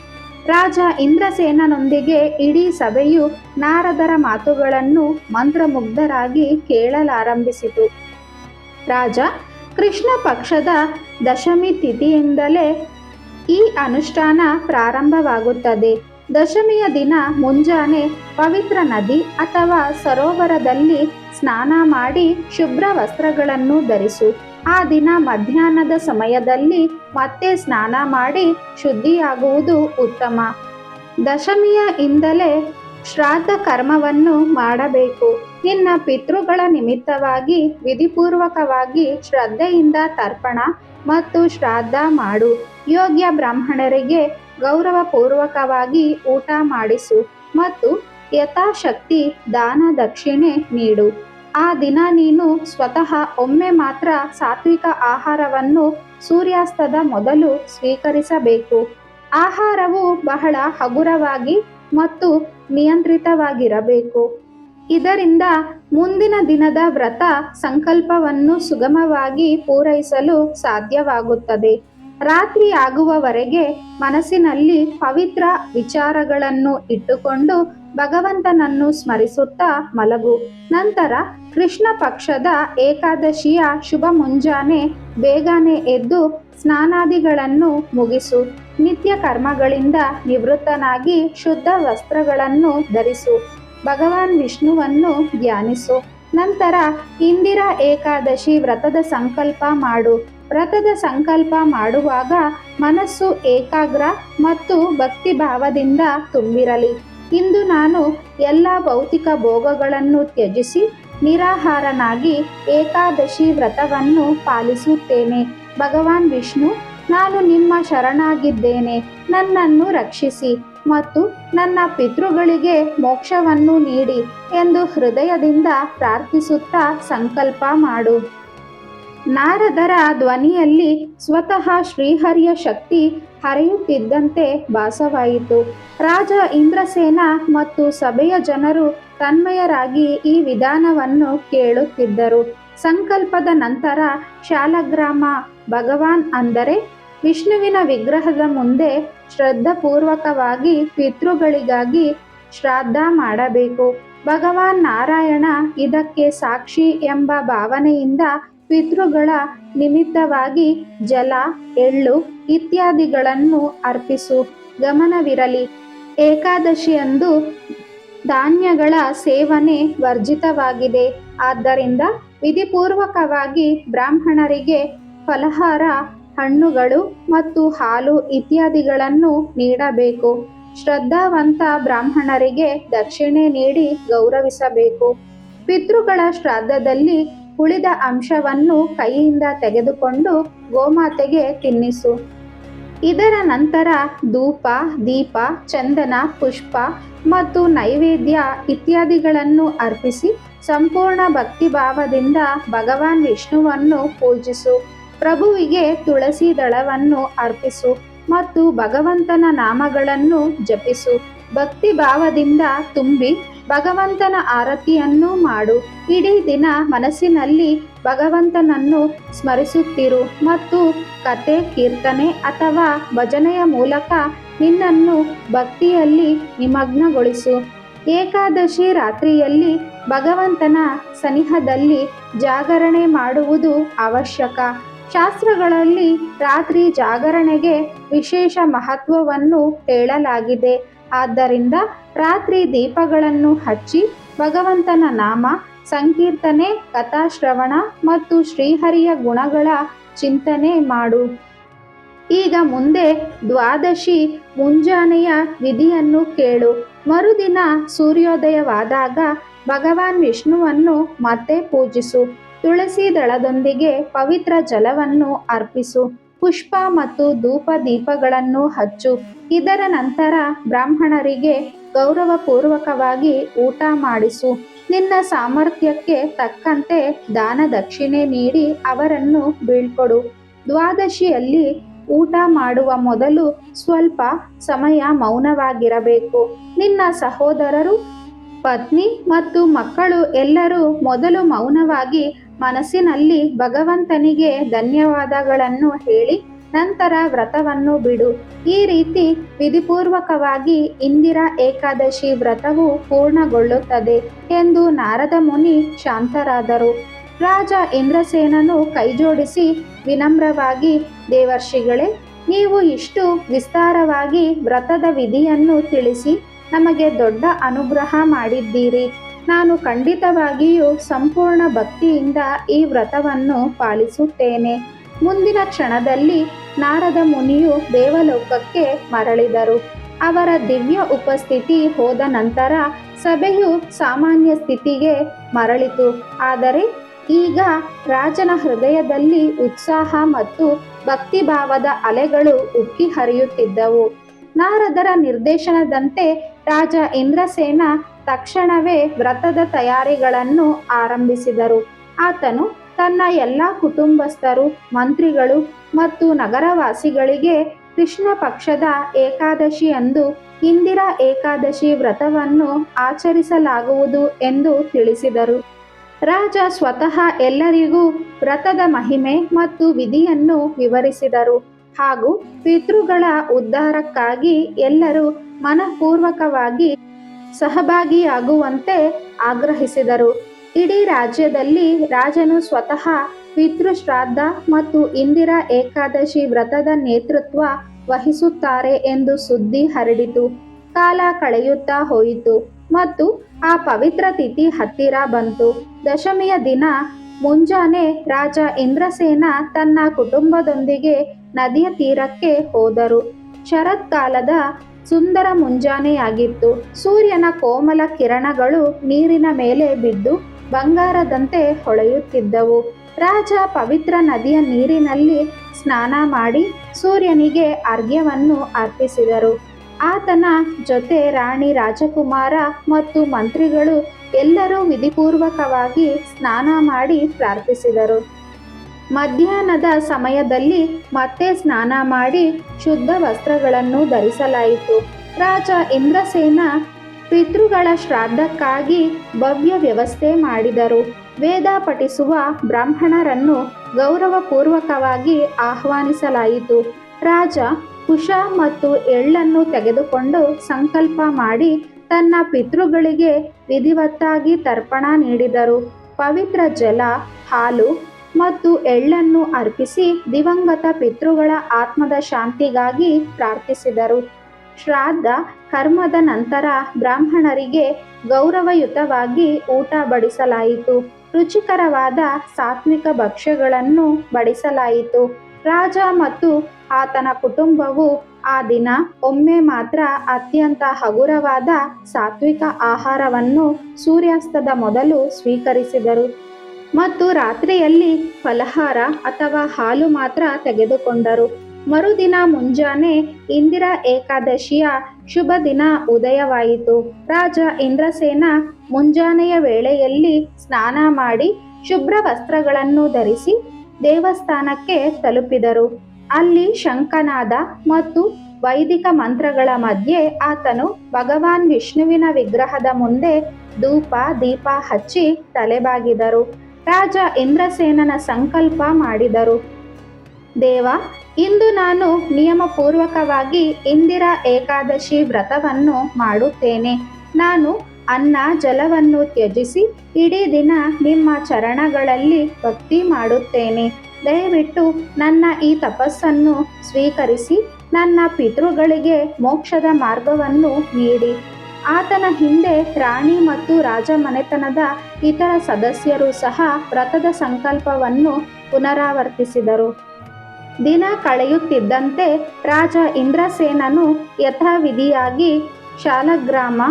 ರಾಜ ಇಂದ್ರಸೇನನೊಂದಿಗೆ ಇಡೀ ಸಭೆಯು ನಾರದರ ಮಾತುಗಳನ್ನು ಮಂತ್ರಮುಗ್ಧರಾಗಿ ಕೇಳಲಾರಂಭಿಸಿತು. ರಾಜ, ಕೃಷ್ಣ ಪಕ್ಷದ ದಶಮಿ ತಿಥಿಯಿಂದಲೇ ಈ ಅನುಷ್ಠಾನ ಪ್ರಾರಂಭವಾಗುತ್ತದೆ. ದಶಮಿಯ ದಿನ ಮುಂಜಾನೆ ಪವಿತ್ರ ನದಿ ಅಥವಾ ಸರೋವರದಲ್ಲಿ ಸ್ನಾನ ಮಾಡಿ ಶುಭ್ರ ವಸ್ತ್ರಗಳನ್ನು ಧರಿಸು. ಆ ದಿನ ಮಧ್ಯಾಹ್ನದ ಸಮಯದಲ್ಲಿ ಮತ್ತೆ ಸ್ನಾನ ಮಾಡಿ ಶುದ್ಧಿಯಾಗುವುದು ಉತ್ತಮ. ದಶಮಿಯ ಇಂದಲೇ ಶ್ರಾದ್ದ ಕರ್ಮವನ್ನು ಮಾಡಬೇಕು. ನಿನ್ನ ಪಿತೃಗಳ ನಿಮಿತ್ತವಾಗಿ ವಿಧಿಪೂರ್ವಕವಾಗಿ ಶ್ರದ್ಧೆಯಿಂದ ತರ್ಪಣ ಮತ್ತು ಶ್ರಾದ್ದ ಮಾಡು. ಯೋಗ್ಯ ಬ್ರಾಹ್ಮಣರಿಗೆ ಗೌರವಪೂರ್ವಕವಾಗಿ ಊಟ ಮಾಡಿಸು ಮತ್ತು ಯಥಾಶಕ್ತಿ ದಾನ ದಕ್ಷಿಣೆ ನೀಡು. ಆ ದಿನ ನೀನು ಸ್ವತಃ ಒಮ್ಮೆ ಮಾತ್ರ ಸಾತ್ವಿಕ ಆಹಾರವನ್ನು ಸೂರ್ಯಾಸ್ತದ ಮೊದಲು ಸ್ವೀಕರಿಸಬೇಕು. ಆಹಾರವು ಬಹಳ ಹಗುರವಾಗಿ ಮತ್ತು ನಿಯಂತ್ರಿತವಾಗಿರಬೇಕು. ಇದರಿಂದ ಮುಂದಿನ ದಿನದ ವ್ರತ ಸಂಕಲ್ಪವನ್ನು ಸುಗಮವಾಗಿ ಪೂರೈಸಲು ಸಾಧ್ಯವಾಗುತ್ತದೆ. ರಾತ್ರಿ ಆಗುವವರೆಗೆ ಮನಸ್ಸಿನಲ್ಲಿ ಪವಿತ್ರ ವಿಚಾರಗಳನ್ನು ಇಟ್ಟುಕೊಂಡು ಭಗವಂತನನ್ನು ಸ್ಮರಿಸುತ್ತಾ ಮಲಗು. ನಂತರ ಕೃಷ್ಣ ಪಕ್ಷದ ಏಕಾದಶಿಯ ಶುಭ ಮುಂಜಾನೆ ಬೇಗನೆ ಎದ್ದು ಸ್ನಾನಾದಿಗಳನ್ನು ಮುಗಿಸು. ನಿತ್ಯ ಕರ್ಮಗಳಿಂದ ನಿವೃತ್ತನಾಗಿ ಶುದ್ಧ ವಸ್ತ್ರಗಳನ್ನು ಧರಿಸು. ಭಗವಾನ್ ವಿಷ್ಣುವನ್ನು ಧ್ಯಾನಿಸು. ನಂತರ ಇಂದಿರಾ ಏಕಾದಶಿ ವ್ರತದ ಸಂಕಲ್ಪ ಮಾಡು. ವ್ರತದ ಸಂಕಲ್ಪ ಮಾಡುವಾಗ ಮನಸ್ಸು ಏಕಾಗ್ರ ಮತ್ತು ಭಕ್ತಿ ಭಾವದಿಂದ ತುಂಬಿರಲಿ. ಇಂದು ನಾನು ಎಲ್ಲ ಭೌತಿಕ ಭೋಗಗಳನ್ನು ತ್ಯಜಿಸಿ ನಿರಾಹಾರನಾಗಿ ಏಕಾದಶಿ ವ್ರತವನ್ನು ಪಾಲಿಸುತ್ತೇನೆ. ಭಗವಾನ್ ವಿಷ್ಣು, ನಾನು ನಿಮ್ಮ ಶರಣಾಗಿದ್ದೇನೆ. ನನ್ನನ್ನು ರಕ್ಷಿಸಿ ಮತ್ತು ನನ್ನ ಪಿತೃಗಳಿಗೆ ಮೋಕ್ಷವನ್ನು ನೀಡಿ ಎಂದು ಹೃದಯದಿಂದ ಪ್ರಾರ್ಥಿಸುತ್ತಾ ಸಂಕಲ್ಪ ಮಾಡು. ನಾರದರ ಧ್ವನಿಯಲ್ಲಿ ಸ್ವತಃ ಶ್ರೀಹರಿಯ ಶಕ್ತಿ ಹರಿಯುತ್ತಿದ್ದಂತೆ ಭಾಸವಾಯಿತು. ರಾಜ ಇಂದ್ರಸೇನ ಮತ್ತು ಸಭೆಯ ಜನರು ತನ್ಮಯರಾಗಿ ಈ ವಿಧಾನವನ್ನು ಕೇಳುತ್ತಿದ್ದರು. ಸಂಕಲ್ಪದ ನಂತರ ಶಾಲಗ್ರಾಮ, ಭಗವಾನ್ ಅಂದರೆ ವಿಷ್ಣುವಿನ ವಿಗ್ರಹದ ಮುಂದೆ ಶ್ರದ್ಧಾಪೂರ್ವಕವಾಗಿ ಪಿತೃಗಳಿಗಾಗಿ ಶ್ರಾದ್ದ ಮಾಡಬೇಕು. ಭಗವಾನ್ ನಾರಾಯಣ ಇದಕ್ಕೆ ಸಾಕ್ಷಿ ಎಂಬ ಭಾವನೆಯಿಂದ ಪಿತೃಗಳ ನಿಮಿತ್ತವಾಗಿ ಜಲ, ಎಳ್ಳು ಇತ್ಯಾದಿಗಳನ್ನು ಅರ್ಪಿಸು. ಗಮನವಿರಲಿ. ಏಕಾದಶಿಯಂದು ಧಾನ್ಯಗಳ ಸೇವನೆ ವರ್ಜಿತವಾಗಿದೆ. ಆದ್ದರಿಂದ ವಿಧಿಪೂರ್ವಕವಾಗಿ ಬ್ರಾಹ್ಮಣರಿಗೆ ಫಲಹಾರ, ಹಣ್ಣುಗಳು ಮತ್ತು ಹಾಲು ಇತ್ಯಾದಿಗಳನ್ನು ನೀಡಬೇಕು. ಶ್ರದ್ಧಾವಂತ ಬ್ರಾಹ್ಮಣರಿಗೆ ದಕ್ಷಿಣೆ ನೀಡಿ ಗೌರವಿಸಬೇಕು. ಪಿತೃಗಳ ಶ್ರಾದ್ದದಲ್ಲಿ ಉಳಿದ ಅಂಶವನ್ನು ಕೈಯಿಂದ ತೆಗೆದುಕೊಂಡು ಗೋಮಾತೆಗೆ ತಿನ್ನಿಸು. ಇದರ ನಂತರ ಧೂಪ, ದೀಪ, ಚಂದನ, ಪುಷ್ಪ ಮತ್ತು ನೈವೇದ್ಯ ಇತ್ಯಾದಿಗಳನ್ನು ಅರ್ಪಿಸಿ ಸಂಪೂರ್ಣ ಭಕ್ತಿಭಾವದಿಂದ ಭಗವಾನ್ ವಿಷ್ಣುವನ್ನು ಪೂಜಿಸು. ಪ್ರಭುವಿಗೆ ತುಳಸಿ ದಳವನ್ನು ಅರ್ಪಿಸು ಮತ್ತು ಭಗವಂತನ ನಾಮಗಳನ್ನು ಜಪಿಸು. ಭಕ್ತಿ ಭಾವದಿಂದ ತುಂಬಿ ಭಗವಂತನ ಆರತಿಯನ್ನು ಮಾಡು. ಇಡೀ ದಿನ ಮನಸ್ಸಿನಲ್ಲಿ ಭಗವಂತನನ್ನು ಸ್ಮರಿಸುತ್ತಿರು ಮತ್ತು ಕತೆ ಕೀರ್ತನೆ ಅಥವಾ ಭಜನೆಯ ಮೂಲಕ ನಿನ್ನನ್ನು ಭಕ್ತಿಯಲ್ಲಿ ನಿಮಗ್ನಗೊಳಿಸು. ಏಕಾದಶಿ ರಾತ್ರಿಯಲ್ಲಿ ಭಗವಂತನ ಸನಿಹದಲ್ಲಿ ಜಾಗರಣೆ ಮಾಡುವುದು ಅವಶ್ಯಕ. ಶಾಸ್ತ್ರಗಳಲ್ಲಿ ರಾತ್ರಿ ಜಾಗರಣೆಗೆ ವಿಶೇಷ ಮಹತ್ವವನ್ನು ಹೇಳಲಾಗಿದೆ. ಆದ್ದರಿಂದ ರಾತ್ರಿ ದೀಪಗಳನ್ನು ಹಚ್ಚಿ ಭಗವಂತನ ನಾಮ, ಸಂಕೀರ್ತನೆ, ಕಥಾಶ್ರವಣ ಮತ್ತು ಶ್ರೀಹರಿಯ ಗುಣಗಳ ಚಿಂತನೆ ಮಾಡು. ಈಗ ಮುಂದೆ ದ್ವಾದಶಿ ಮುಂಜಾನೆಯ ವಿಧಿಯನ್ನು ಕೇಳು. ಮರುದಿನ ಸೂರ್ಯೋದಯವಾದಾಗ ಭಗವಾನ್ ವಿಷ್ಣುವನ್ನು ಮತ್ತೆ ಪೂಜಿಸು. ತುಳಸಿ ದಳದೊಂದಿಗೆ ಪವಿತ್ರ ಜಲವನ್ನು ಅರ್ಪಿಸು. ಪುಷ್ಪ ಮತ್ತು ಧೂಪ ದೀಪಗಳನ್ನು ಹಚ್ಚು. ಇದರ ನಂತರ ಬ್ರಾಹ್ಮಣರಿಗೆ ಗೌರವಪೂರ್ವಕವಾಗಿ ಊಟ ಮಾಡಿಸು. ನಿನ್ನ ಸಾಮರ್ಥ್ಯಕ್ಕೆ ತಕ್ಕಂತೆ ದಾನ ದಕ್ಷಿಣೆ ನೀಡಿ ಅವರನ್ನು ಬೀಳ್ಕೊಡು. ದ್ವಾದಶಿಯಲ್ಲಿ ಊಟ ಮಾಡುವ ಮೊದಲು ಸ್ವಲ್ಪ ಸಮಯ ಮೌನವಾಗಿರಬೇಕು. ನಿನ್ನ ಸಹೋದರರು, ಪತ್ನಿ ಮತ್ತು ಮಕ್ಕಳು ಎಲ್ಲರೂ ಮೊದಲು ಮೌನವಾಗಿ ಮನಸ್ಸಿನಲ್ಲಿ ಭಗವಂತನಿಗೆ ಧನ್ಯವಾದಗಳನ್ನು ಹೇಳಿ ನಂತರ ವ್ರತವನ್ನು ಬಿಡು. ಈ ರೀತಿ ವಿಧಿಪೂರ್ವಕವಾಗಿ ಇಂದಿರಾ ಏಕಾದಶಿ ವ್ರತವು ಪೂರ್ಣಗೊಳ್ಳುತ್ತದೆ ಎಂದು ನಾರದ ಮುನಿ ಶಾಂತರಾದರು. ರಾಜ ಇಂದ್ರಸೇನನು ಕೈಜೋಡಿಸಿ ವಿನಮ್ರವಾಗಿ, ದೇವರ್ಷಿಗಳೇ, ನೀವು ಇಷ್ಟು ವಿಸ್ತಾರವಾಗಿ ವ್ರತದ ವಿಧಿಯನ್ನು ತಿಳಿಸಿ, ನಮಗೆ ದೊಡ್ಡ ಅನುಗ್ರಹ ಮಾಡಿದ್ದೀರಿ. ನಾನು ಖಂಡಿತವಾಗಿಯೂ ಸಂಪೂರ್ಣ ಭಕ್ತಿಯಿಂದ ಈ ವ್ರತವನ್ನು ಪಾಲಿಸುತ್ತೇನೆ. ಮುಂದಿನ ಕ್ಷಣದಲ್ಲಿ ನಾರದ ಮುನಿಯು ದೇವಲೋಕಕ್ಕೆ ಮರಳಿದರು. ಅವರ ದಿವ್ಯ ಉಪಸ್ಥಿತಿ ಹೋದ ನಂತರ ಸಭೆಯು ಸಾಮಾನ್ಯ ಸ್ಥಿತಿಗೆ ಮರಳಿತು. ಆದರೆ ಈಗ ರಾಜನ ಹೃದಯದಲ್ಲಿ ಉತ್ಸಾಹ ಮತ್ತು ಭಕ್ತಿಭಾವದ ಅಲೆಗಳು ಉಕ್ಕಿ ಹರಿಯುತ್ತಿದ್ದವು. ನಾರದರ ನಿರ್ದೇಶನದಂತೆ ರಾಜ ಇಂದ್ರಸೇನ ತಕ್ಷಣವೇ ವ್ರತದ ತಯಾರಿಗಳನ್ನು ಆರಂಭಿಸಿದರು. ಆತನು ತನ್ನ ಎಲ್ಲ ಕುಟುಂಬಸ್ಥರು, ಮಂತ್ರಿಗಳು ಮತ್ತು ನಗರವಾಸಿಗಳಿಗೆ ಕೃಷ್ಣ ಪಕ್ಷದ ಏಕಾದಶಿಯಂದು ಇಂದಿರಾ ಏಕಾದಶಿ ವ್ರತವನ್ನು ಆಚರಿಸಲಾಗುವುದು ಎಂದು ತಿಳಿಸಿದರು. ರಾಜ ಸ್ವತಃ ಎಲ್ಲರಿಗೂ ವ್ರತದ ಮಹಿಮೆ ಮತ್ತು ವಿಧಿಯನ್ನು ವಿವರಿಸಿದರು. ಹಾಗೂ ಪಿತೃಗಳ ಉದ್ಧಾರಕ್ಕಾಗಿ ಎಲ್ಲರೂ ಮನಪೂರ್ವಕವಾಗಿ ಸಹಭಾಗಿಯಾಗುವಂತೆ ಆಗ್ರಹಿಸಿದರು. ಇಡೀ ರಾಜ್ಯದಲ್ಲಿ ರಾಜನು ಸ್ವತಃ ಪಿತೃಶ್ರಾದ್ದ ಮತ್ತು ಇಂದಿರಾ ಏಕಾದಶಿ ವ್ರತದ ನೇತೃತ್ವ ವಹಿಸುತ್ತಾರೆ ಎಂದು ಸುದ್ದಿ ಹರಡಿತು. ಕಾಲ ಕಳೆಯುತ್ತಾ ಹೋಯಿತು ಮತ್ತು ಆ ಪವಿತ್ರ ತಿಥಿ ಹತ್ತಿರ ಬಂತು. ದಶಮಿಯ ದಿನ ಮುಂಜಾನೆ ರಾಜ ಇಂದ್ರಸೇನ ತನ್ನ ಕುಟುಂಬದೊಂದಿಗೆ ನದಿಯ ತೀರಕ್ಕೆ ಹೋದರು. ಶರತ್ಕಾಲದ ಸುಂದರ ಮುಂಜಾನೆಯಾಗಿತ್ತು. ಸೂರ್ಯನ ಕೋಮಲ ಕಿರಣಗಳು ನೀರಿನ ಮೇಲೆ ಬಿದ್ದು ಬಂಗಾರದಂತೆ ಹೊಳೆಯುತ್ತಿದ್ದವು. ರಾಜ ಪವಿತ್ರ ನದಿಯ ನೀರಿನಲ್ಲಿ ಸ್ನಾನ ಮಾಡಿ ಸೂರ್ಯನಿಗೆ ಅರ್ಘ್ಯವನ್ನು ಅರ್ಪಿಸಿದರು. ಆತನ ಜೊತೆ ರಾಣಿ ರಾಜಕುಮಾರ ಮತ್ತು ಮಂತ್ರಿಗಳು ಎಲ್ಲರೂ ವಿಧಿಪೂರ್ವಕವಾಗಿ ಸ್ನಾನ ಮಾಡಿ ಪ್ರಾರ್ಥಿಸಿದರು. ಮಧ್ಯಾಹ್ನದ ಸಮಯದಲ್ಲಿ ಮತ್ತೆ ಸ್ನಾನ ಮಾಡಿ ಶುದ್ಧ ವಸ್ತ್ರಗಳನ್ನು ಧರಿಸಲಾಯಿತು. ರಾಜ ಇಂದ್ರಸೇನ ಪಿತೃಗಳ ಶ್ರಾದ್ದಕ್ಕಾಗಿ ಭವ್ಯ ವ್ಯವಸ್ಥೆ ಮಾಡಿದರು. ವೇದ ಪಠಿಸುವ ಬ್ರಾಹ್ಮಣರನ್ನು ಗೌರವಪೂರ್ವಕವಾಗಿ ಆಹ್ವಾನಿಸಲಾಯಿತು. ರಾಜ ಕುಶ ಮತ್ತು ಎಳ್ಳನ್ನು ತೆಗೆದುಕೊಂಡು ಸಂಕಲ್ಪ ಮಾಡಿ ತನ್ನ ಪಿತೃಗಳಿಗೆ ವಿಧಿವತ್ತಾಗಿ ತರ್ಪಣ ನೀಡಿದರು. ಪವಿತ್ರ ಜಲ, ಹಾಲು ಮತ್ತು ಎಳ್ಳನ್ನು ಅರ್ಪಿಸಿ ದಿವಂಗತ ಪಿತೃಗಳ ಆತ್ಮದ ಶಾಂತಿಗಾಗಿ ಪ್ರಾರ್ಥಿಸಿದರು. ಶ್ರಾದ್ದ ಕರ್ಮದ ನಂತರ ಬ್ರಾಹ್ಮಣರಿಗೆ ಗೌರವಯುತವಾಗಿ ಊಟ ಬಡಿಸಲಾಯಿತು. ರುಚಿಕರವಾದ ಸಾತ್ವಿಕ ಭಕ್ಷ್ಯಗಳನ್ನು ಬಡಿಸಲಾಯಿತು. ರಾಜ ಮತ್ತು ಆತನ ಕುಟುಂಬವು ಆ ದಿನ ಒಮ್ಮೆ ಮಾತ್ರ ಅತ್ಯಂತ ಹಗುರವಾದ ಸಾತ್ವಿಕ ಆಹಾರವನ್ನು ಸೂರ್ಯಾಸ್ತದ ಮೊದಲು ಸ್ವೀಕರಿಸಿದರು. ಮತ್ತು ರಾತ್ರಿಯಲ್ಲಿ ಫಲಹಾರ ಅಥವಾ ಹಾಲು ಮಾತ್ರ ತೆಗೆದುಕೊಂಡರು. ಮರುದಿನ ಮುಂಜಾನೆ ಇಂದಿರಾ ಏಕಾದಶಿಯ ಶುಭ ದಿನ ಉದಯವಾಯಿತು. ರಾಜ ಇಂದ್ರಸೇನ ಮುಂಜಾನೆಯ ವೇಳೆಯಲ್ಲಿ ಸ್ನಾನ ಮಾಡಿ ಶುಭ್ರ ವಸ್ತ್ರಗಳನ್ನು ಧರಿಸಿ ದೇವಸ್ಥಾನಕ್ಕೆ ತಲುಪಿದರು. ಅಲ್ಲಿ ಶಂಕನಾದ ಮತ್ತು ವೈದಿಕ ಮಂತ್ರಗಳ ಮಧ್ಯೆ ಆತನು ಭಗವಾನ್ ವಿಷ್ಣುವಿನ ವಿಗ್ರಹದ ಮುಂದೆ ಧೂಪ, ದೀಪ ಹಚ್ಚಿ ತಲೆಬಾಗಿದರು. ರಾಜ ಇಂದ್ರಸೇನನ ಸಂಕಲ್ಪ ಮಾಡಿದರು. ದೇವ, ಇಂದು ನಾನು ನಿಯಮಪೂರ್ವಕವಾಗಿ ಇಂದಿರಾ ಏಕಾದಶಿ ವ್ರತವನ್ನು ಮಾಡುತ್ತೇನೆ. ನಾನು ಅನ್ನ, ಜಲವನ್ನು ತ್ಯಜಿಸಿ ಇಡೀ ದಿನ ನಿಮ್ಮ ಚರಣಗಳಲ್ಲಿ ಭಕ್ತಿ ಮಾಡುತ್ತೇನೆ. ದಯವಿಟ್ಟು ನನ್ನ ಈ ತಪಸ್ಸನ್ನು ಸ್ವೀಕರಿಸಿ, ನನ್ನ ಪಿತೃಗಳಿಗೆ ಮೋಕ್ಷದ ಮಾರ್ಗವನ್ನು ನೀಡಿ. ಆತನ ಹಿಂದೆ ರಾಣಿ ಮತ್ತು ರಾಜ ಮನೆತನದ ಇತರ ಸದಸ್ಯರು ಸಹ ವ್ರತದ ಸಂಕಲ್ಪವನ್ನು ಪುನರಾವರ್ತಿಸಿದರು. ದಿನ ಕಳೆಯುತ್ತಿದ್ದಂತೆ ರಾಜ ಇಂದ್ರಸೇನನು ಯಥಾವಿಧಿಯಾಗಿ ಶಾಲಗ್ರಾಮ,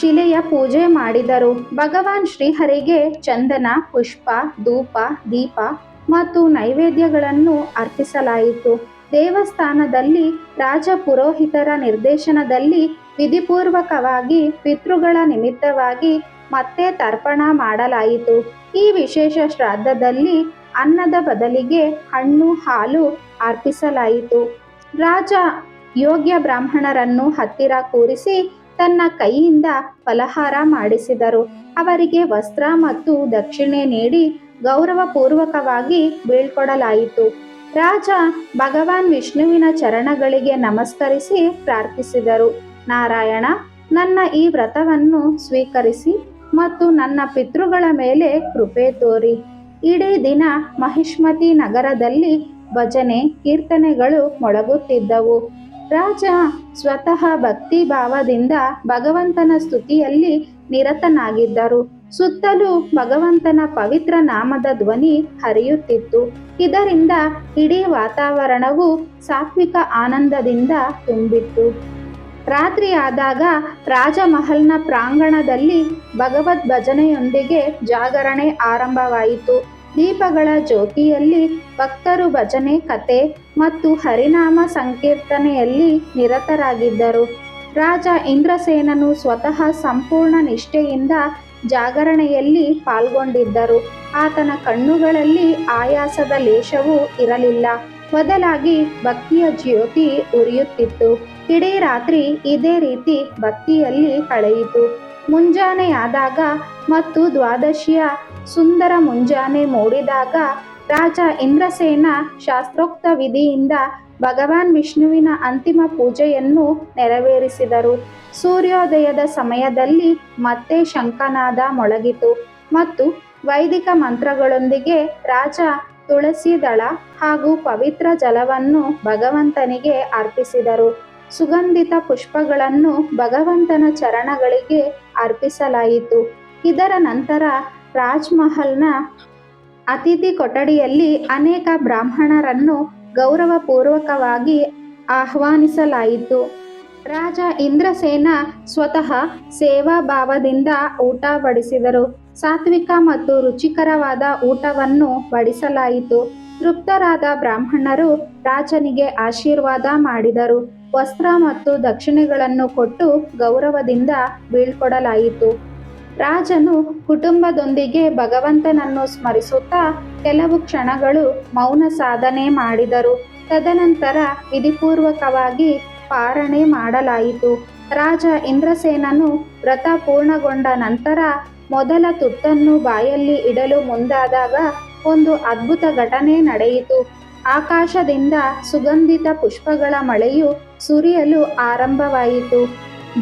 ಶಿಲೆಯ ಪೂಜೆ ಮಾಡಿದರು. ಭಗವಾನ್ ಶ್ರೀಹರಿಗೆ ಚಂದನ, ಪುಷ್ಪ, ಧೂಪ, ದೀಪ ಮತ್ತು ನೈವೇದ್ಯಗಳನ್ನು ಅರ್ಪಿಸಲಾಯಿತು. ದೇವಸ್ಥಾನದಲ್ಲಿ ರಾಜ ಪುರೋಹಿತರ ನಿರ್ದೇಶನದಲ್ಲಿ ವಿಧಿಪೂರ್ವಕವಾಗಿ ಪಿತೃಗಳ ನಿಮಿತ್ತವಾಗಿ ಮತ್ತೆ ತರ್ಪಣ ಮಾಡಲಾಯಿತು. ಈ ವಿಶೇಷ ಶ್ರಾದ್ದದಲ್ಲಿ ಅನ್ನದ ಬದಲಿಗೆ ಹಣ್ಣು, ಹಾಲು ಅರ್ಪಿಸಲಾಯಿತು. ರಾಜ ಯೋಗ್ಯ ಬ್ರಾಹ್ಮಣರನ್ನು ಹತ್ತಿರ ಕೂರಿಸಿ ತನ್ನ ಕೈಯಿಂದ ಫಲಹಾರ ಮಾಡಿಸಿದರು. ಅವರಿಗೆ ವಸ್ತ್ರ ಮತ್ತು ದಕ್ಷಿಣೆ ನೀಡಿ ಗೌರವಪೂರ್ವಕವಾಗಿ ಬೀಳ್ಕೊಡಲಾಯಿತು. ರಾಜ ಭಗವಾನ್ ವಿಷ್ಣುವಿನ ಚರಣಗಳಿಗೆ ನಮಸ್ಕರಿಸಿ ಪ್ರಾರ್ಥಿಸಿದರು. ನಾರಾಯಣ, ನನ್ನ ಈ ವ್ರತವನ್ನು ಸ್ವೀಕರಿಸಿ ಮತ್ತು ನನ್ನ ಪಿತೃಗಳ ಮೇಲೆ ಕೃಪೆ ತೋರಿ. ಇಡೀ ದಿನ ಮಹಿಷ್ಮತಿ ನಗರದಲ್ಲಿ ಭಜನೆ, ಕೀರ್ತನೆಗಳು ಮೊಳಗುತ್ತಿದ್ದವು. ರಾಜ ಸ್ವತಃ ಭಕ್ತಿ ಭಾವದಿಂದ ಭಗವಂತನ ಸ್ತುತಿಯಲ್ಲಿ ನಿರತನಾಗಿದ್ದರು. ಸುತ್ತಲೂ ಭಗವಂತನ ಪವಿತ್ರ ನಾಮದ ಧ್ವನಿ ಹರಿಯುತ್ತಿತ್ತು. ಇದರಿಂದ ಇಡೀ ವಾತಾವರಣವು ಸಾತ್ವಿಕ ಆನಂದದಿಂದ ತುಂಬಿತ್ತು. ರಾತ್ರಿಯಾದಾಗ ರಾಜಮಹಲ್ನ ಪ್ರಾಂಗಣದಲ್ಲಿ ಭಗವದ್ ಭಜನೆಯೊಂದಿಗೆ ಜಾಗರಣೆ ಆರಂಭವಾಯಿತು. ದೀಪಗಳ ಜ್ಯೋತಿಯಲ್ಲಿ ಭಕ್ತರು ಭಜನೆ, ಕತೆ ಮತ್ತು ಹರಿನಾಮ ಸಂಕೀರ್ತನೆಯಲ್ಲಿ ನಿರತರಾಗಿದ್ದರು. ರಾಜ ಇಂದ್ರಸೇನನು ಸ್ವತಃ ಸಂಪೂರ್ಣ ನಿಷ್ಠೆಯಿಂದ ಜಾಗರಣೆಯಲ್ಲಿ ಪಾಲ್ಗೊಂಡಿದ್ದರು. ಆತನ ಕಣ್ಣುಗಳಲ್ಲಿ ಆಯಾಸದ ಲೇಷವೂ ಇರಲಿಲ್ಲ. ಬದಲಾಗಿ ಭಕ್ತಿಯ ಜ್ಯೋತಿ ಉರಿಯುತ್ತಿತ್ತು. ಇಡೀ ರಾತ್ರಿ ಇದೇ ರೀತಿ ಭಕ್ತಿಯಲ್ಲಿ ಕಳೆಯಿತು ಮುಂಜಾನೆಯಾದಾಗ ಮತ್ತು ದ್ವಾದಶಿಯ ಸುಂದರ ಮುಂಜಾನೆ ಮೂಡಿದಾಗ ರಾಜ ಇಂದ್ರಸೇನ ಶಾಸ್ತ್ರೋಕ್ತ ವಿಧಿಯಿಂದ ಭಗವಾನ್ ವಿಷ್ಣುವಿನ ಅಂತಿಮ ಪೂಜೆಯನ್ನು ನೆರವೇರಿಸಿದರು. ಸೂರ್ಯೋದಯದ ಸಮಯದಲ್ಲಿ ಮತ್ತೆ ಶಂಕನಾದ ಮೊಳಗಿತು ಮತ್ತು ವೈದಿಕ ಮಂತ್ರಗಳೊಂದಿಗೆ ರಾಜ ತುಳಸಿ ದಳ ಹಾಗೂ ಪವಿತ್ರ ಜಲವನ್ನು ಭಗವಂತನಿಗೆ ಅರ್ಪಿಸಿದರು. ಸುಗಂಧಿತ ಪುಷ್ಪಗಳನ್ನು ಭಗವಂತನ ಚರಣಗಳಿಗೆ ಅರ್ಪಿಸಲಾಯಿತು. ಇದರ ನಂತರ ರಾಜ್ಮಹಲ್ನ ಅತಿಥಿ ಕೊಠಡಿಯಲ್ಲಿ ಅನೇಕ ಬ್ರಾಹ್ಮಣರನ್ನು ಗೌರವಪೂರ್ವಕವಾಗಿ ಆಹ್ವಾನಿಸಲಾಯಿತು. ರಾಜ ಇಂದ್ರಸೇನ ಸ್ವತಃ ಸೇವಾಭಾವದಿಂದ ಊಟ ಬಡಿಸಿದರು. ಸಾತ್ವಿಕ ಮತ್ತು ರುಚಿಕರವಾದ ಊಟವನ್ನು ಬಡಿಸಲಾಯಿತು. ತೃಪ್ತರಾದ ಬ್ರಾಹ್ಮಣರು ರಾಜನಿಗೆ ಆಶೀರ್ವಾದ ಮಾಡಿದರು. ವಸ್ತ್ರ ಮತ್ತು ದಕ್ಷಿಣೆಗಳನ್ನು ಕೊಟ್ಟು ಗೌರವದಿಂದ ಬೀಳ್ಕೊಡಲಾಯಿತು. ರಾಜನು ಕುಟುಂಬದೊಂದಿಗೆ ಭಗವಂತನನ್ನು ಸ್ಮರಿಸುತ್ತಾ ಕೆಲವು ಕ್ಷಣಗಳು ಮೌನ ಸಾಧನೆ ಮಾಡಿದರು. ತದನಂತರ ವಿಧಿಪೂರ್ವಕವಾಗಿ ಪಾರಣೆ ಮಾಡಲಾಯಿತು. ರಾಜ ಇಂದ್ರಸೇನನು ವ್ರತ ಪೂರ್ಣಗೊಂಡ ನಂತರ ಮೊದಲ ತುತ್ತನ್ನು ಬಾಯಲ್ಲಿ ಇಡಲು ಮುಂದಾದಾಗ ಒಂದು ಅದ್ಭುತ ಘಟನೆ ನಡೆಯಿತು. ಆಕಾಶದಿಂದ ಸುಗಂಧಿತ ಪುಷ್ಪಗಳ ಮಳೆಯು ಸುರಿಯಲು ಆರಂಭವಾಯಿತು.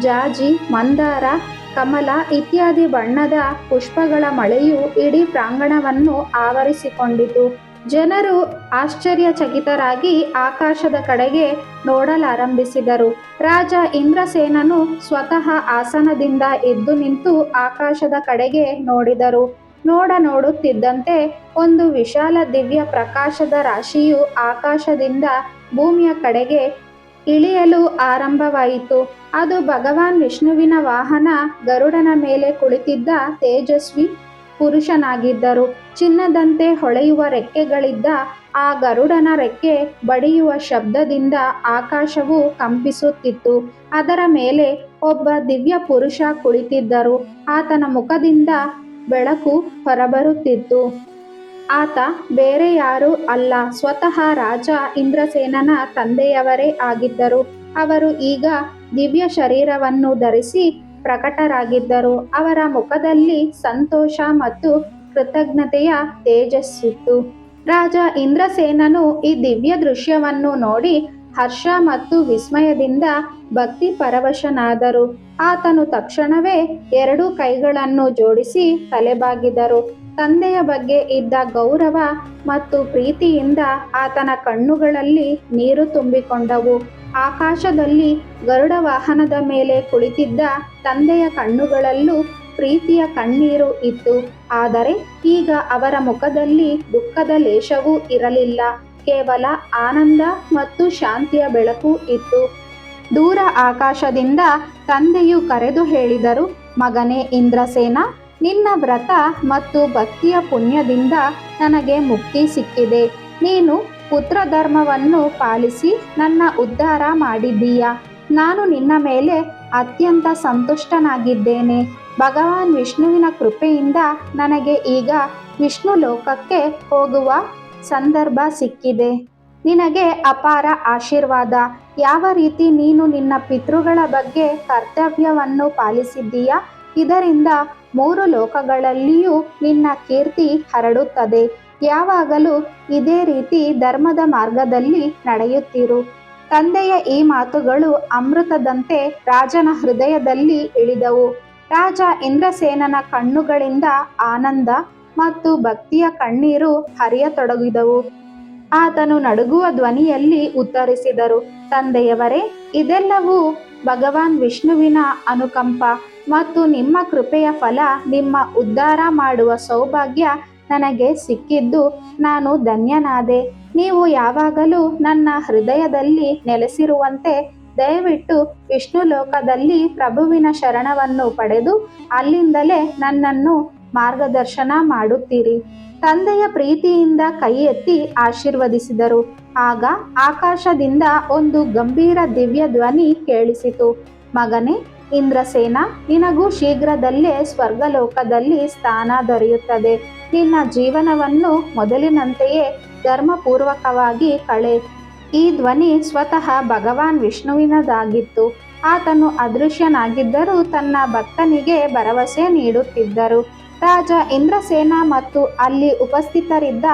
ಜಾಜಿ, ಮಂದಾರ, ಕಮಲ ಇತ್ಯಾದಿ ಬಣ್ಣದ ಪುಷ್ಪಗಳ ಮಳೆಯು ಇಡೀ ಪ್ರಾಂಗಣವನ್ನು ಆವರಿಸಿಕೊಂಡಿತು. ಜನರು ಆಶ್ಚರ್ಯಚಕಿತರಾಗಿ ಆಕಾಶದ ಕಡೆಗೆ ನೋಡಲಾರಂಭಿಸಿದರು. ರಾಜ ಇಂದ್ರಸೇನನು ಸ್ವತಃ ಆಸನದಿಂದ ಎದ್ದು ನಿಂತು ಆಕಾಶದ ಕಡೆಗೆ ನೋಡಿದರು. ನೋಡ ನೋಡುತ್ತಿದ್ದಂತೆ ಒಂದು ವಿಶಾಲ ದಿವ್ಯ ಪ್ರಕಾಶದ ರಾಶಿಯು ಆಕಾಶದಿಂದ ಭೂಮಿಯ ಕಡೆಗೆ ಇಳಿಯಲು ಆರಂಭವಾಯಿತು. ಅದು ಭಗವಾನ್ ವಿಷ್ಣುವಿನ ವಾಹನ ಗರುಡನ ಮೇಲೆ ಕುಳಿತಿದ್ದ ತೇಜಸ್ವಿ ಪುರುಷನಾಗಿದ್ದರು. ಚಿನ್ನದಂತೆ ಹೊಳೆಯುವ ರೆಕ್ಕೆಗಳಿದ್ದ ಆ ಗರುಡನ ರೆಕ್ಕೆ ಬಡಿಯುವ ಶಬ್ದದಿಂದ ಆಕಾಶವು ಕಂಪಿಸುತ್ತಿತ್ತು. ಅದರ ಮೇಲೆ ಒಬ್ಬ ದಿವ್ಯ ಪುರುಷ ಕುಳಿತಿದ್ದರು. ಆತನ ಮುಖದಿಂದ ಬೆಳಕು ಹೊರಬರುತ್ತಿತ್ತು. ಆತ ಬೇರೆ ಯಾರೂ ಅಲ್ಲ. ಸ್ವತಃ ರಾಜ ಇಂದ್ರಸೇನನ ತಂದೆಯವರೇ ಆಗಿದ್ದರು. ಅವರು ಈಗ ದಿವ್ಯ ಶರೀರವನ್ನು ಧರಿಸಿ ಪ್ರಕಟರಾಗಿದ್ದರು. ಅವರ ಮುಖದಲ್ಲಿ ಸಂತೋಷ ಮತ್ತು ಕೃತಜ್ಞತೆಯ ತೇಜಸ್ಸಿತ್ತು. ರಾಜ ಇಂದ್ರಸೇನನು ಈ ದಿವ್ಯ ದೃಶ್ಯವನ್ನು ನೋಡಿ ಹರ್ಷ ಮತ್ತು ವಿಸ್ಮಯದಿಂದ ಭಕ್ತಿ ಪರವಶನಾದರು. ಆತನು ತಕ್ಷಣವೇ ಎರಡು ಕೈಗಳನ್ನು ಜೋಡಿಸಿ ತಲೆಬಾಗಿದರು. ತಂದೆಯ ಬಗ್ಗೆ ಇದ್ದ ಗೌರವ ಮತ್ತು ಪ್ರೀತಿಯಿಂದ ಆತನ ಕಣ್ಣುಗಳಲ್ಲಿ ನೀರು ತುಂಬಿಕೊಂಡವು. ಆಕಾಶದಲ್ಲಿ ಗರುಡ ವಾಹನದ ಮೇಲೆ ಕುಳಿತಿದ್ದ ತಂದೆಯ ಕಣ್ಣುಗಳಲ್ಲೂ ಪ್ರೀತಿಯ ಕಣ್ಣೀರು ಇತ್ತು. ಆದರೆ ಈಗ ಅವರ ಮುಖದಲ್ಲಿ ದುಃಖದ ಲೇಷವೂ ಇರಲಿಲ್ಲ. ಕೇವಲ ಆನಂದ ಮತ್ತು ಶಾಂತಿಯ ಬೆಳಕು ಇತ್ತು. ದೂರ ಆಕಾಶದಿಂದ ತಂದೆಯು ಕರೆದು ಹೇಳಿದರು, ಮಗನೇ, ಇಂದ್ರಸೇನ ನಿನ್ನ ವ್ರತ ಮತ್ತು ಭಕ್ತಿಯ ಪುಣ್ಯದಿಂದ ನನಗೆ ಮುಕ್ತಿ ಸಿಕ್ಕಿದೆ. ನೀನು ಪುತ್ರ ಧರ್ಮವನ್ನು ಪಾಲಿಸಿ ನನ್ನ ಉದ್ಧಾರ ಮಾಡಿದ್ದೀಯ. ನಾನು ನಿನ್ನ ಮೇಲೆ ಅತ್ಯಂತ ಸಂತುಷ್ಟನಾಗಿದ್ದೇನೆ. ಭಗವಾನ್ ವಿಷ್ಣುವಿನ ಕೃಪೆಯಿಂದ ನನಗೆ ಈಗ ವಿಷ್ಣು ಲೋಕಕ್ಕೆ ಹೋಗುವ ಸಂದರ್ಭ ಸಿಕ್ಕಿದೆ. ನಿನಗೆ ಅಪಾರ ಆಶೀರ್ವಾದ. ಯಾವ ರೀತಿ ನೀನು ನಿನ್ನ ಪಿತೃಗಳ ಬಗ್ಗೆ ಕರ್ತವ್ಯವನ್ನು ಪಾಲಿಸಿದ್ದೀಯಾ? ಇದರಿಂದ ಮೂರು ಲೋಕಗಳಲ್ಲಿಯೂ ನಿನ್ನ ಕೀರ್ತಿ ಹರಡುತ್ತದೆ. ಯಾವಾಗಲೂ ಇದೇ ರೀತಿ ಧರ್ಮದ ಮಾರ್ಗದಲ್ಲಿ ನಡೆಯುತ್ತಿರು. ತಂದೆಯ ಈ ಮಾತುಗಳು ಅಮೃತದಂತೆ ರಾಜನ ಹೃದಯದಲ್ಲಿ ಇಳಿದವು. ರಾಜ ಇಂದ್ರಸೇನನ ಕಣ್ಣುಗಳಿಂದ ಆನಂದ ಮತ್ತು ಭಕ್ತಿಯ ಕಣ್ಣೀರು ಹರಿಯತೊಡಗಿದವು. ಆತನು ನಡುಗುವ ಧ್ವನಿಯಲ್ಲಿ ಉತ್ತರಿಸಿದರು, ತಂದೆಯವರೇ, ಇದೆಲ್ಲವೂ ಭಗವಾನ್ ವಿಷ್ಣುವಿನ ಅನುಕಂಪ. ಮತ್ತು ನಿಮ್ಮ ಕೃಪೆಯ ಫಲ, ನಿಮ್ಮ ಉದ್ಧಾರ ಮಾಡುವ ಸೌಭಾಗ್ಯ ನನಗೆ ಸಿಕ್ಕಿದ್ದು ನಾನು ಧನ್ಯನಾದೆ. ನೀವು ಯಾವಾಗಲೂ ನನ್ನ ಹೃದಯದಲ್ಲಿ ನೆಲೆಸಿರುವಂತೆ ದಯವಿಟ್ಟು ವಿಷ್ಣು ಲೋಕದಲ್ಲಿ ಪ್ರಭುವಿನ ಶರಣವನ್ನು ಪಡೆದು ಅಲ್ಲಿಂದಲೇ ನನ್ನನ್ನು ಮಾರ್ಗದರ್ಶನ ಮಾಡುತ್ತೀರಿ. ತಂದೆಯ ಪ್ರೀತಿಯಿಂದ ಕೈ ಎತ್ತಿ ಆಶೀರ್ವದಿಸಿದರು. ಆಗ ಆಕಾಶದಿಂದ ಒಂದು ಗಂಭೀರ ದಿವ್ಯ ಧ್ವನಿ ಕೇಳಿಸಿತು. ಮಗನೇ ಇಂದ್ರಸೇನ, ನಿನಗೂ ಶೀಘ್ರದಲ್ಲೇ ಸ್ವರ್ಗಲೋಕದಲ್ಲಿ ಸ್ಥಾನ ದೊರೆಯುತ್ತದೆ. ನಿನ್ನ ಜೀವನವನ್ನು ಮೊದಲಿನಂತೆಯೇ ಧರ್ಮಪೂರ್ವಕವಾಗಿ ಕಳೆ. ಈ ಧ್ವನಿ ಸ್ವತಃ ಭಗವಾನ್ ವಿಷ್ಣುವಿನದಾಗಿತ್ತು. ಆತನು ಅದೃಶ್ಯನಾಗಿದ್ದರೂ ತನ್ನ ಭಕ್ತನಿಗೆ ಭರವಸೆ ನೀಡುತ್ತಿದ್ದರು. ರಾಜ ಇಂದ್ರಸೇನ ಮತ್ತು ಅಲ್ಲಿ ಉಪಸ್ಥಿತರಿದ್ದ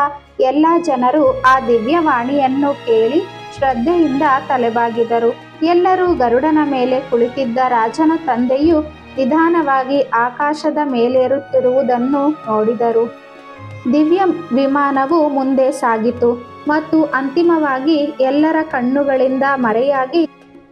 ಎಲ್ಲ ಜನರು ಆ ದಿವ್ಯವಾಣಿಯನ್ನು ಕೇಳಿ ಶ್ರದ್ಧೆಯಿಂದ ತಲೆಬಾಗಿದರು. ಎಲ್ಲರೂ ಗರುಡನ ಮೇಲೆ ಕುಳಿತಿದ್ದ ರಾಜನ ತಂದೆಯು ನಿಧಾನವಾಗಿ ಆಕಾಶದ ಮೇಲೇರುತ್ತಿರುವುದನ್ನು ನೋಡಿದರು. ದಿವ್ಯ ವಿಮಾನವು ಮುಂದೆ ಸಾಗಿತು ಮತ್ತು ಅಂತಿಮವಾಗಿ ಎಲ್ಲರ ಕಣ್ಣುಗಳಿಂದ ಮರೆಯಾಗಿ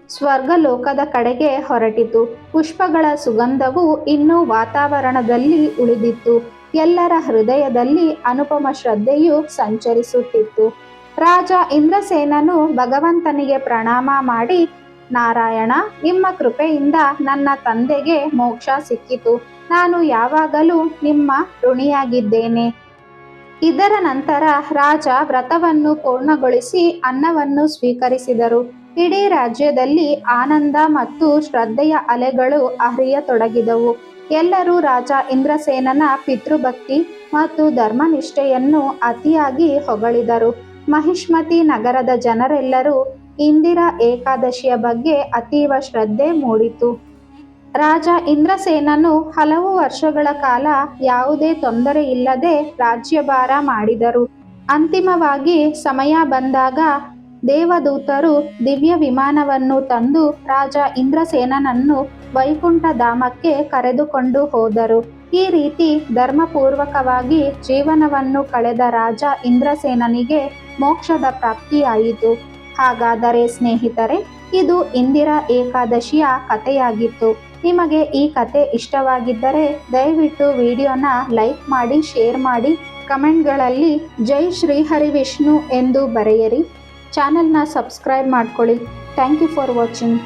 ಸ್ವರ್ಗಲೋಕದ ಕಡೆಗೆ ಹೊರಟಿತು. ಪುಷ್ಪಗಳ ಸುಗಂಧವು ಇನ್ನೂ ವಾತಾವರಣದಲ್ಲಿ ಉಳಿದಿತ್ತು. ಎಲ್ಲರ ಹೃದಯದಲ್ಲಿ ಅನುಪಮ ಶ್ರದ್ಧೆಯು ಸಂಚರಿಸುತ್ತಿತ್ತು. ರಾಜ ಇಂದ್ರಸೇನನು ಭಗವಂತನಿಗೆ ಪ್ರಣಾಮ ಮಾಡಿ, ನಾರಾಯಣ, ನಿಮ್ಮ ಕೃಪೆಯಿಂದ ನನ್ನ ತಂದೆಗೆ ಮೋಕ್ಷ ಸಿಕ್ಕಿತು. ನಾನು ಯಾವಾಗಲೂ ನಿಮ್ಮ ಋಣಿಯಾಗಿದ್ದೇನೆ. ಇದರ ನಂತರ ರಾಜ ವ್ರತವನ್ನು ಪೂರ್ಣಗೊಳಿಸಿ ಅನ್ನವನ್ನು ಸ್ವೀಕರಿಸಿದರು. ಇಡೀ ರಾಜ್ಯದಲ್ಲಿ ಆನಂದ ಮತ್ತು ಶ್ರದ್ಧೆಯ ಅಲೆಗಳು ಅರಿಯತೊಡಗಿದವು ಎಲ್ಲರೂ ರಾಜ ಇಂದ್ರಸೇನನ ಪಿತೃಭಕ್ತಿ ಮತ್ತು ಧರ್ಮನಿಷ್ಠೆಯನ್ನು ಅತಿಯಾಗಿ ಹೊಗಳಿದರು. ಮಹಿಷ್ಮತಿ ನಗರದ ಜನರೆಲ್ಲರೂ ಇಂದಿರಾ ಏಕಾದಶಿಯ ಬಗ್ಗೆ ಅತೀವ ಶ್ರದ್ಧೆ ಮೂಡಿತು. ರಾಜ ಇಂದ್ರಸೇನನು ಹಲವು ವರ್ಷಗಳ ಕಾಲ ಯಾವುದೇ ತೊಂದರೆ ಇಲ್ಲದೆ ರಾಜ್ಯಭಾರ ಮಾಡಿದರು. ಅಂತಿಮವಾಗಿ ಸಮಯ ಬಂದಾಗ ದೇವದೂತರು ದಿವ್ಯ ವಿಮಾನವನ್ನು ತಂದು ರಾಜ ಇಂದ್ರಸೇನನನ್ನು ವೈಕುಂಠ ಧಾಮಕ್ಕೆ ಕರೆದುಕೊಂಡು ಹೋದರು. ಈ ರೀತಿ ಧರ್ಮಪೂರ್ವಕವಾಗಿ ಜೀವನವನ್ನು ಕಳೆದ ರಾಜ ಇಂದ್ರಸೇನನಿಗೆ ಮೋಕ್ಷದ ಪ್ರಾಪ್ತಿಯಾಯಿತು. ಹಾಗಾದರೆ ಸ್ನೇಹಿತರೆ, ಇದು ಇಂದಿರಾ ಏಕಾದಶಿಯ ಕಥೆಯಾಗಿತ್ತು. ನಿಮಗೆ ಈ ಕತೆ ಇಷ್ಟವಾಗಿದ್ದರೆ ದಯವಿಟ್ಟು ವಿಡಿಯೋನ ಲೈಕ್ ಮಾಡಿ, ಶೇರ್ ಮಾಡಿ, ಕಮೆಂಟ್ಗಳಲ್ಲಿ ಜೈ ಶ್ರೀಹರಿ ವಿಷ್ಣು ಎಂದು ಬರೆಯಿರಿ. ಚಾನೆಲ್ನ ಸಬ್ಸ್ಕ್ರೈಬ್ ಮಾಡ್ಕೊಳ್ಳಿ. Thank you for watching.